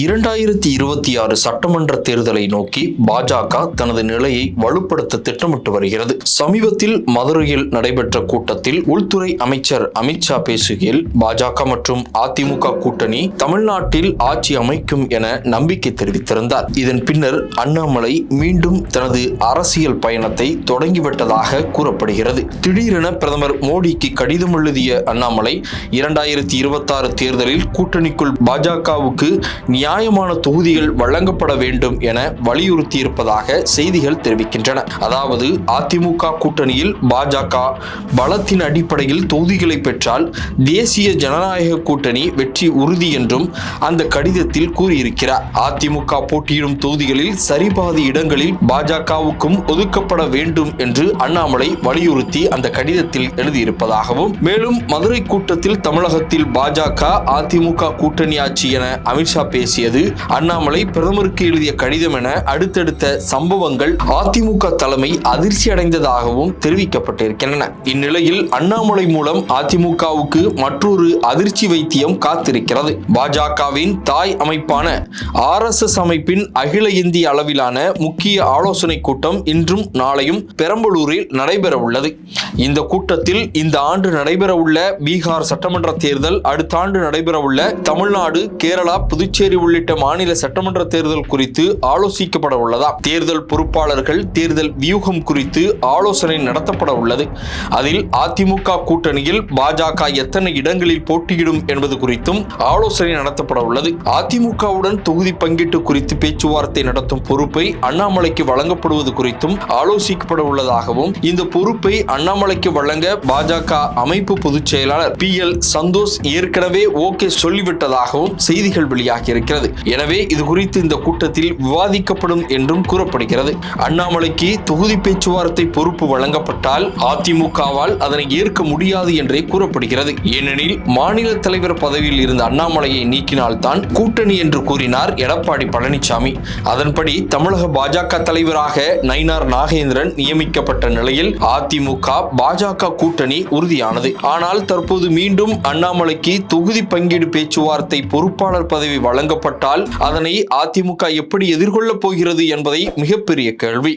இரண்டாயிரத்தி இருபத்தி ஆறு சட்டமன்ற தேர்தலை நோக்கி பாஜக தனது நிலையை வலுப்படுத்த திட்டமிட்டு வருகிறது. சமீபத்தில் மதுரையில் நடைபெற்ற கூட்டத்தில் உள்துறை அமைச்சர் அமித்ஷா பேசுகையில் பாஜக மற்றும் அதிமுக கூட்டணி தமிழ்நாட்டில் ஆட்சி அமைக்கும் என நம்பிக்கை தெரிவித்திருந்தார். இதன் பின்னர் அண்ணாமலை மீண்டும் தனது அரசியல் பயணத்தை தொடங்கிவிட்டதாக கூறப்படுகிறது. திடீரென பிரதமர் மோடிக்கு கடிதம் எழுதிய அண்ணாமலை இரண்டாயிரத்தி இருபத்தி ஆறு தேர்தலில் கூட்டணிக்குள் பாஜகவுக்கு நியாயமான தொகுதிகள் வழங்கப்பட வேண்டும் என வலியுறுத்தியிருப்பதாக செய்திகள் தெரிவிக்கின்றன. அதாவது அதிமுக கூட்டணியில் பாஜக பலத்தின் அடிப்படையில் தொகுதிகளை பெற்றால் தேசிய ஜனநாயக கூட்டணி வெற்றி உறுதி என்றும் அந்த கடிதத்தில் கூறியிருக்கிறார். அதிமுக போட்டியிடும் தொகுதிகளில் சரிபாதி இடங்களில் பாஜகவுக்கும் ஒதுக்கப்பட வேண்டும் என்று அண்ணாமலை வலியுறுத்தி அந்த கடிதத்தில் எழுதியிருப்பதாகவும் மேலும் மதுரை கூட்டத்தில் தமிழகத்தில் பாஜக அதிமுக கூட்டணி ஆட்சி என அமித்ஷா பேசி பேசியது அண்ணாமலை பிரதமருக்கு எழுதிய கடிதம் என அடுத்தடுத்த சம்பவங்கள் அதிமுக தலைமை அதிர்ச்சி அடைந்ததாகவும் தெரிவிக்கப்பட்டிருக்கின்றன. இந்நிலையில் அண்ணாமலை மூலம் அதிமுகவுக்கு மற்றொரு அதிர்ச்சி வைத்தியம் காத்திருக்கிறது. பாஜகவின் தாய் அமைப்பான ஆர் எஸ் அமைப்பின் அகில இந்திய அளவிலான முக்கிய ஆலோசனை கூட்டம் இன்றும் நாளையும் பெரம்பலூரில் நடைபெற உள்ளது இந்த கூட்டத்தில் இந்த ஆண்டு நடைபெறவுள்ள பீகார் சட்டமன்ற தேர்தல் அடுத்த ஆண்டு நடைபெறவுள்ள தமிழ்நாடு கேரளா புதுச்சேரி உள்ளிட்ட மாநில சட்டமன்ற தேர்தல் குறித்து ஆலோசிக்கப்பட உள்ளதா தேர்தல் பொறுப்பாளர்கள் தேர்தல் வியூகம் குறித்து ஆலோசனை நடத்தப்பட உள்ளது அதில் அதிமுக கூட்டணியில் பாஜக எத்தனை இடங்களில் போட்டியிடும் என்பது குறித்தும் ஆலோசனை நடத்தப்பட உள்ளது அதிமுகவுடன் தொகுதி பங்கீட்டு குறித்து பேச்சுவார்த்தை நடத்தும் பொறுப்பை அண்ணாமலைக்கு வழங்கப்படுவது குறித்தும் ஆலோசிக்கப்பட உள்ளதாகவும் இந்த பொறுப்பை அண்ணாமலை அண்ணாமலைக்கு வழங்க பாஜக அமைப்பு பொதுச் செயலாளர் பி எல் சந்தோஷ் ஏற்கனவே ஓகே சொல்லிவிட்டதாகவும் செய்திகள் வெளியாகி இருக்கிறது எனவே இது குறித்து இந்த கூட்டத்தில் விவாதிக்கப்படும் என்றும் கூறப்படுகிறது. அண்ணாமலைக்கு தொகுதி பேச்சுவார்த்தை பொறுப்பு வழங்கப்பட்டால் அதிமுகவால் அதனை ஏற்க முடியாது என்றே கூறப்படுகிறது. ஏனெனில் மாநில தலைவர் பதவியில் இருந்த அண்ணாமலையை நீக்கினால்தான் கூட்டணி என்று கூறினார் எடப்பாடி பழனிசாமி. அதன்படி தமிழக பாஜக தலைவராக நயினார் நாகேந்திரன் நியமிக்கப்பட்ட நிலையில் அதிமுக பாஜக கூட்டணி உறுதியானது. ஆனால் தற்போது மீண்டும் அண்ணாமலைக்கு தொகுதி பங்கீடு பேச்சுவார்த்தை பொறுப்பாளர் பதவி வழங்கப்பட்டால் அதனை அதிமுக எப்படி எதிர்கொள்ளப் போகிறது என்பதை மிகப்பெரிய கேள்வி.